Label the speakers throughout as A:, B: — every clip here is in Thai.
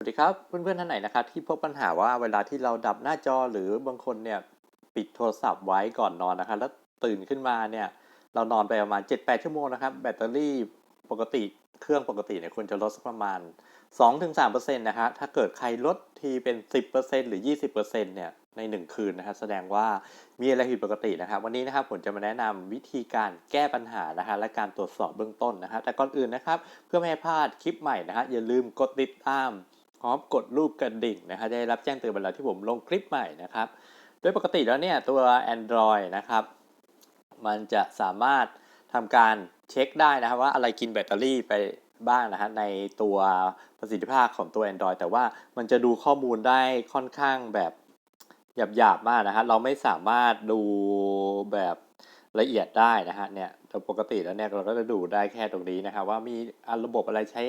A: สวัสดีครับเพื่อนๆท่านไหนนะครับที่พบปัญหาว่าเวลาที่เราดับหน้าจอหรือบางคนเนี่ยปิดโทรศัพท์ไว้ก่อนนอนนะครับแล้วตื่นขึ้นมาเนี่ยเรานอนไปประมาณ 7-8 ชั่วโมงนะครับแบตเตอรี่ปกติเครื่องปกติเนี่ยควรจะลดสักประมาณ 2-3%นะครับถ้าเกิดใครลดทีเป็น 10%หรือ 20%เนี่ยใน 1 คืนนะครับแสดงว่ามีอะไรผิดปกตินะครับ วันนี้นะครับผมจะมาแนะนำวิธีการแก้ปัญหานะฮะและการตรวจสอบเบื้องต้นนะครับแต่ก่อนอื่นนะครับเพื่อไม่ให้พลาดคลิปใหม่นะฮะอย่าลืมกดติดตาม พร้อมกดรูปกระดิ่งนะฮะจะได้รับแจ้งเตือนเวลาที่ผมลงคลิปใหม่นะครับ โดยปกติแล้วเนี่ยตัว Android นะครับ มันจะสามารถทำการเช็คได้นะครับว่าอะไรกินแบตเตอรี่ไปบ้างนะฮะในตัวประสิทธิภาพของตัว Android แต่ว่ามันจะดูข้อมูลได้ค่อนข้างแบบหยาบๆมากนะฮะเราไม่สามารถดูแบบละเอียดได้นะฮะเนี่ยโดยปกติแล้วเนี่ยเราก็จะดูได้แค่ตรงนี้นะครับว่ามีระบบอะไรใช้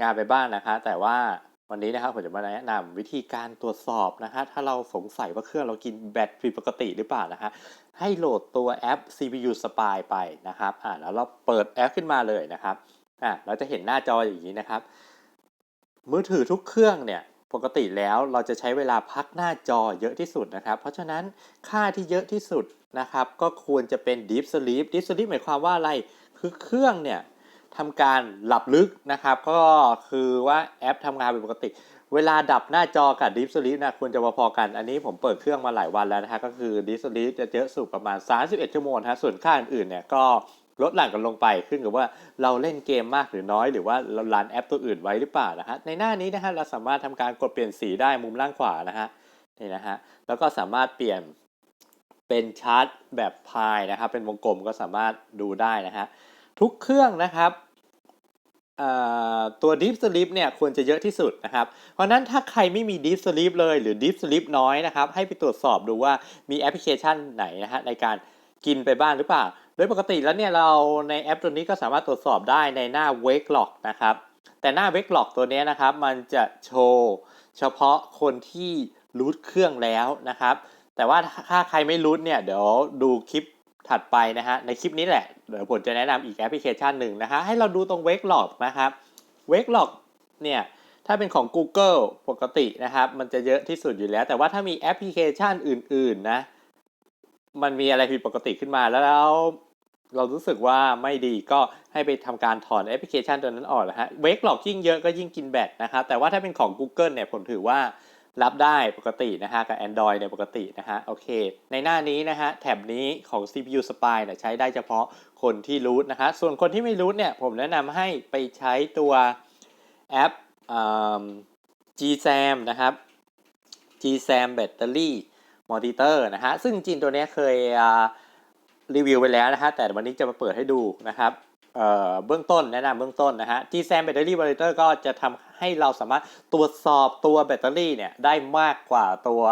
A: งานไปบ้างนะคะ แต่ว่า วันนี้นะครับผมจะมาแนะนำวิธีการตรวจสอบนะฮะถ้าเราสงสัยว่าเครื่องเรากินแบตผิดปกติหรือเปล่านะฮะให้โหลดตัวแอป CPU Spy ไปนะครับอ่าแล้วเราเปิดแอปขึ้นมาเลยนะครับอ่าเราจะเห็นหน้าจออย่างนี้นะครับ มือถือทุกเครื่องเนี่ยปกติแล้วเราจะใช้เวลาพักหน้าจอเยอะที่สุดนะครับ เพราะฉะนั้นค่าที่เยอะที่สุดนะครับ ก็ควรจะเป็น Deep Sleep Deep Sleep หมายความว่าอะไรคือเครื่องเนี่ย ทำการหลับลึกนะครับ ก็คือว่าแอปทำงานเป็นปกติ เวลาดับหน้าจอกับ Deep Sleep นะควรจะพอๆกัน อันนี้ผมเปิดเครื่องมาหลายวันแล้วนะฮะก็คือ Deep Sleep จะเยอะสุดประมาณ 31 ชั่วโมงฮะส่วนค่าอื่นๆเนี่ยก็ลดหลั่นกันลงไปขึ้นกับว่าเราเล่นเกมมากหรือน้อย หรือว่าเรารันแอปตัวอื่นไว้หรือเปล่านะฮะในหน้านี้นะฮะเราสามารถทำการกดเปลี่ยนสีได้มุมล่างขวานะฮะนี่นะฮะแล้วก็สามารถเปลี่ยนเป็นชาร์ตแบบพายนะครับเป็นวงกลมก็สามารถดูได้นะฮะ ทุกเครื่องนะครับตัว Deep Sleep เนี่ยควรจะเยอะที่สุดนะครับ เพราะฉะนั้นถ้าใครไม่มี Deep Sleep เลยหรือ Deep Sleep น้อยนะครับ ให้ไปตรวจสอบดูว่ามีแอปพลิเคชันไหนนะฮะในการกินไปบ้างหรือเปล่า โดยปกติแล้วเนี่ยเราในแอปตัวนี้ก็สามารถตรวจสอบได้ในหน้า Wake Lock นะครับ แต่หน้า Wake Lock ตัวนี้นะครับ มันจะโชว์เฉพาะคนที่รูทเครื่องแล้วนะครับ แต่ว่าถ้าใครไม่รูทเนี่ยเดี๋ยวดูคลิป ถัดไปนะฮะในคลิปนี้แหละเดี๋ยวผมจะแนะนำอีกแอปพลิเคชันหนึ่งนะฮะให้เราดูตรง Wake Lock นะครับ Wake Lock เนี่ยถ้าเป็นของ Google ปกตินะครับ มันจะเยอะที่สุดอยู่แล้ว แต่ว่าถ้ามีแอปพลิเคชันอื่น ๆ นะ มันมีอะไรผิดปกติขึ้นมาแล้วเราเรารู้สึกว่าไม่ดีก็ให้ไปทำการถอนแอปพลิเคชันตัวนั้นออกนะฮะเวกหลอกยิ่งเยอะก็ยิ่งกินแบตนะครับแต่ว่าถ้าเป็นของ Google เนี่ยผมถือว่า รับได้ปกตินะฮะกับ Android เนี่ยปกตินะฮะโอเค ในหน้านี้นะฮะแท็บนี้ของ CPU Spy เนี่ยใช้ได้เฉพาะคนที่รูทนะฮะส่วนคนที่ไม่รูทเนี่ยผมแนะนำให้ไปใช้ตัวแอป GSAM นะครับ GSAM Battery Monitor นะฮะซึ่งจริงตัวนี้เคยรีวิวไปแล้วนะฮะแต่วันนี้จะมาเปิดให้ดูนะครับ เบื้องต้นแนะนำเบื้องต้นนะฮะ GSAM Battery Monitor ก็จะทำให้เราสามารถตรวจสอบตัวแบตเตอรี่เนี่ยได้มากกว่าตัว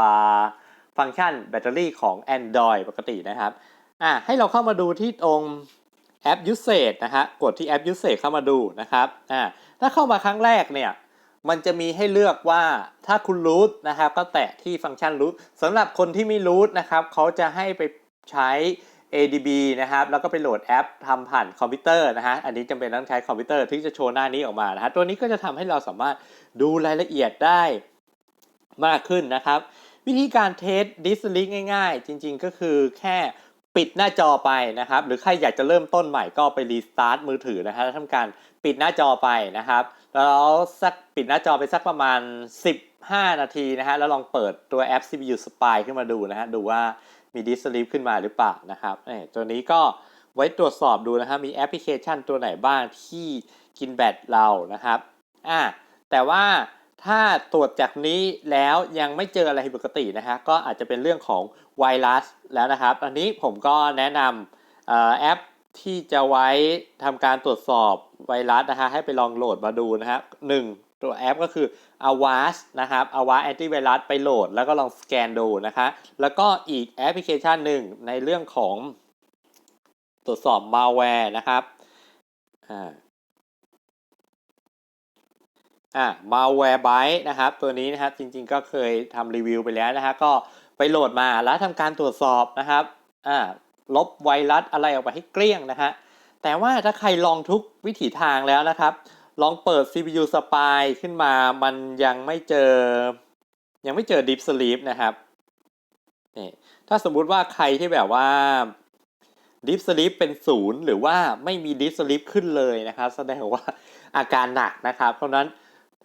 A: ฟังก์ชันแบตเตอรี่ของ Android ปกตินะครับอะให้เราเข้ามาดูที่ตรงแอป Usage นะฮะ กดที่แอป Usage เข้ามาดูนะครับอ่าถ้าเข้ามาครั้งแรกเนี่ยมันจะมีให้เลือกว่าถ้าคุณรูทนะครับก็แตะที่ฟังก์ชันรูทสำหรับคนที่ไม่รูทนะครับเขาจะให้ไปใช้ ADB นะครับ แล้วก็ไปโหลดแอปทำผ่านคอมพิวเตอร์นะฮะ อันนี้จำเป็นต้องใช้คอมพิวเตอร์ที่จะโชว์หน้านี้ออกมานะฮะ ตัวนี้ก็จะทำให้เราสามารถดูรายละเอียดได้มากขึ้นนะครับ วิธีการเทสดิสลิงง่ายๆ จริงๆ ก็คือแค่ปิดหน้าจอไปนะครับ หรือใครอยากจะเริ่มต้นใหม่ก็ไปรีสตาร์ทมือถือนะฮะแล้วทำการปิดหน้าจอไปนะครับ แล้วสักปิดหน้าจอไปสักประมาณ15นาทีนะฮะแล้วลองเปิดตัวแอป CPU Spy ขึ้นมาดูนะฮะดูว่า มีดิสลิปขึ้นมาหรือเปล่านะครับตัวนี้ก็ไว้ตรวจสอบดูนะฮะมีแอปพลิเคชันตัวไหนบ้างที่กินแบตเรานะครับอ่าแต่ว่าถ้าตรวจจากนี้แล้วยังไม่เจออะไรผิดปกตินะฮะก็อาจจะเป็นเรื่องของไวรัสแล้วนะครับ อันนี้ผมก็แนะนำแอปที่จะไว้ทำการตรวจสอบไวรัสนะฮะให้ไปลองโหลดมาดูนะฮะหนึ่ง ตัวแอปก็คือ Avast นะครับ Avast Antivirus ไปโหลด แล้วก็ลองสแกนดูนะคะ แล้วก็อีกแอปพลิเคชันหนึ่งในเรื่องของตรวจสอบ malware นะครับ อ่า อ่า malware byte นะครับ ตัวนี้นะครับจริงๆก็เคยทำรีวิวไปแล้วนะฮะก็ไปโหลดมาแล้วทำการตรวจสอบนะครับ อ่า ลบไวรัสอะไรออกไปให้เกลี้ยงนะฮะแต่ว่าถ้าใครลองทุกวิถีทางแล้วนะครับ ลองเปิด CPU Spy ขึ้นมา มันยังไม่เจอ ยังไม่เจอ Deep Sleep นะครับ นี่ ถ้าสมมุติว่าใครที่แบบว่า Deep Sleep เป็นศูนย์หรือว่าไม่มี Deep Sleep ขึ้นเลยนะครับ แสดงว่าอาการหนักนะครับ เพราะนั้น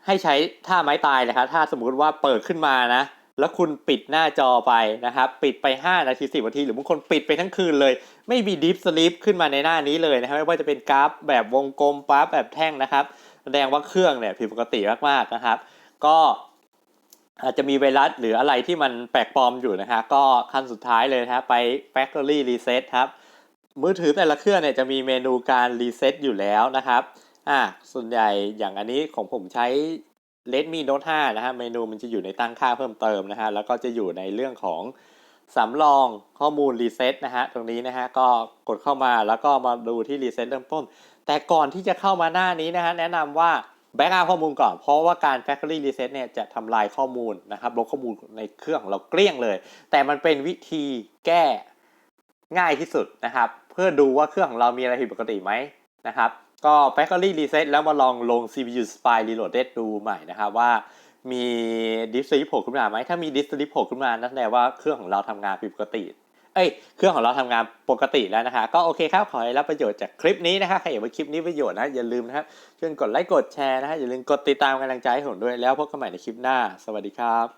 A: ให้ใช้ท่าไม้ตายเลยครับ ถ้าสมมุติว่าเปิดขึ้นมานะ แล้วคุณปิดหน้าจอไปนะครับ ปิดไป 5 นาที 10 นาที หรือบางคนปิดไปทั้งคืนเลย ไม่มี Deep Sleep ขึ้นมาในหน้านี้เลยนะครับ ไม่ว่าจะเป็นกราฟแบบวงกลมกราฟแบบแท่งนะครับ แสดงว่าเครื่องเนี่ยผิดปกติมากๆนะครับ ก็อาจจะมีไวรัสหรืออะไรที่มันแปลกปลอมอยู่นะฮะก็ขั้นสุดท้ายเลยนะครับไป Factory Reset ครับ มือถือแต่ละเครื่องเนี่ยจะมีเมนูการรีเซ็ตอยู่แล้วนะครับอ่าส่วนใหญ่อย่างอันนี้ของผมใช้ Redmi Note 5 นะฮะเมนูมันจะอยู่ในตั้งค่าเพิ่มเติมนะฮะแล้วก็จะอยู่ในเรื่องของสำรองข้อมูลรีเซ็ตนะฮะตรงนี้นะฮะก็กดเข้ามาแล้วก็มาดูที่รีเซ็ตเริ่มต้น แต่ก่อนที่จะเข้ามาหน้านี้นะฮะแนะนำว่าแบ็กอัพข้อมูลก่อน เพราะว่าการ Factory Reset เนี่ยจะทำลายข้อมูลนะครับลบข้อมูลในเครื่องเราเกลี้ยงเลย แต่มันเป็นวิธีแก้ง่ายที่สุดนะครับ เพื่อดูว่าเครื่องของเรามีอะไรผิดปกติไหมนะครับ ก็ Factory Reset แล้วมาลองลง CPU Spy Reloaded ดูใหม่นะครับว่ามี Disk Sleep โผล่ขึ้นมาไหมถ้ามี Disk Sleep โผล่ขึ้นมานั่นแปลว่าเครื่องของเราทำงานผิดปกติ เอ้ย เครื่องของเราทำงานปกติแล้วนะคะ ก็โอเคครับ ขอให้รับประโยชน์จากคลิปนี้นะคะใครเห็นว่าคลิปนี้ประโยชน์นะ อย่าลืมนะครับช่วยกดไลค์กดแชร์นะฮะอย่าลืมกดติดตามกำลังใจให้ผมด้วยแล้วพบกันใหม่ในคลิปหน้า สวัสดีครับ